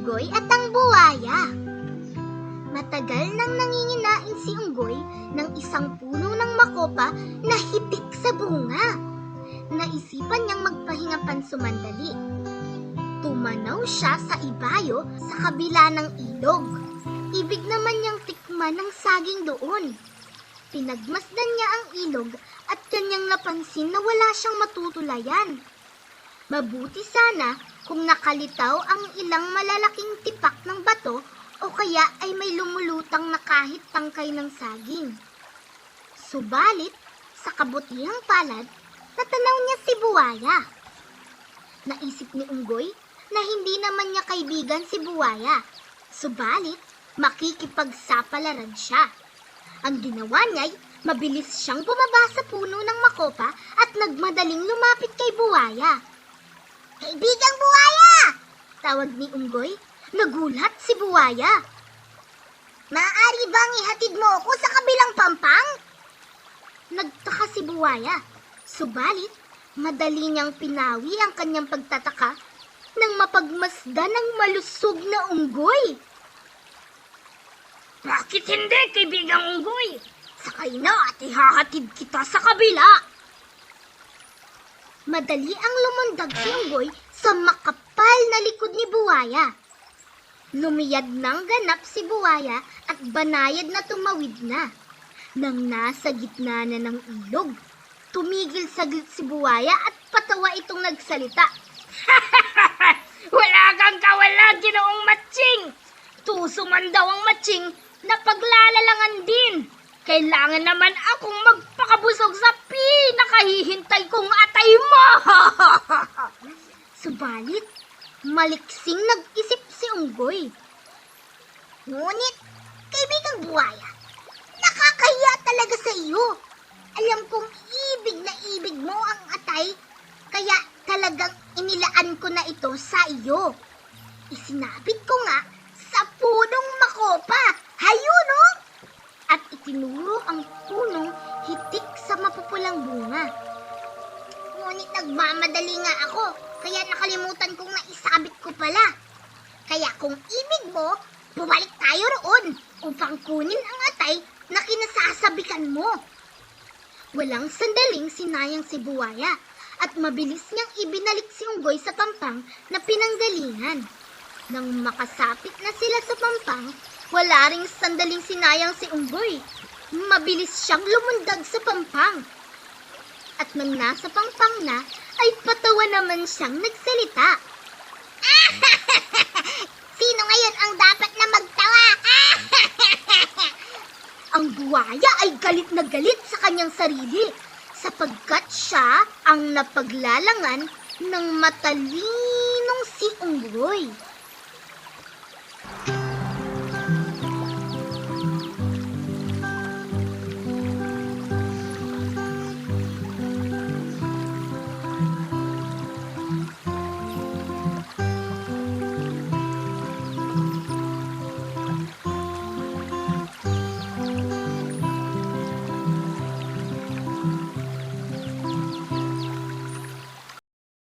Unggoy at ang Buwaya Matagal nang nanginginain si Unggoy ng isang puno ng makopa na hitik sa bunga. Naisipan niyang magpahinga pansumandali. Tumanaw siya sa ibayo sa kabila ng ilog. Ibig naman niyang tikman ng saging doon. Pinagmasdan niya ang ilog at kanyang napansin na wala siyang matutulayan. Mabuti sana kung nakalitaw ang ilang malalaking tipak ng bato o kaya ay may lumulutang na kahit tangkay ng saging. Subalit, sa kabutihang palad, natanaw niya si Buwaya. Naisip ni Unggoy na hindi naman niya kaibigan si Buwaya. Subalit, makikipagsapalaran siya. Ang ginawa niya'y mabilis siyang bumaba sa puno ng makopa at nagmadaling lumapit kay Buwaya. Kaibigang Buwaya! Tawag ni Unggoy. Nagulat si Buwaya. Maaari bang ihatid mo ako sa kabilang pampang? Nagtaka si Buwaya. Subalit, madali niyang pinawi ang kanyang pagtataka nang mapagmasdan ng malusog na unggoy. Bakit hindi, kaibigang unggoy? Sakay na at ihahatid kita sa kabila. Madali ang lumundag si Unggoy sa makapal na likod ni Buwaya. Lumiyad ng ganap si Buwaya at banayad na tumawid na. Nang nasa gitna na ng ilog, tumigil saglit si Buwaya at patawa itong nagsalita. Wala kang kawalan, ginoong matching. Tuso man daw ang matching na paglalalangan din. Kailangan naman akong magpakabusog sa pinakahihintay kong atay mo. Subalit, maliksing nag-isip si Unggoy. Ngunit, kaibigang buwaya, nakakahiya talaga sa iyo. Alam kong ibig na ibig mo ang atay, kaya talagang inilaan ko na ito sa iyo. Isinabit ko nga bunga. Ngunit nagmamadali nga ako, kaya nakalimutan kong naisabit ko pala. Kaya kung ibig mo, bumalik tayo roon upang kunin ang atay na kinasasabikan mo. Walang sandaling sinayang si Buwaya at mabilis niyang ibinalik si Unggoy sa pampang na pinanggalingan. Nang makasapit na sila sa pampang, wala ring sandaling sinayang si Unggoy. Mabilis siyang lumundag sa pampang. At nang nasa pampang na, ay patawa naman siyang nagsalita. Sino ngayon ang dapat na magtawa? ang buwaya ay galit na galit sa kanyang sarili sapagkat siya ang napaglalangan ng matalinong si Unggoy.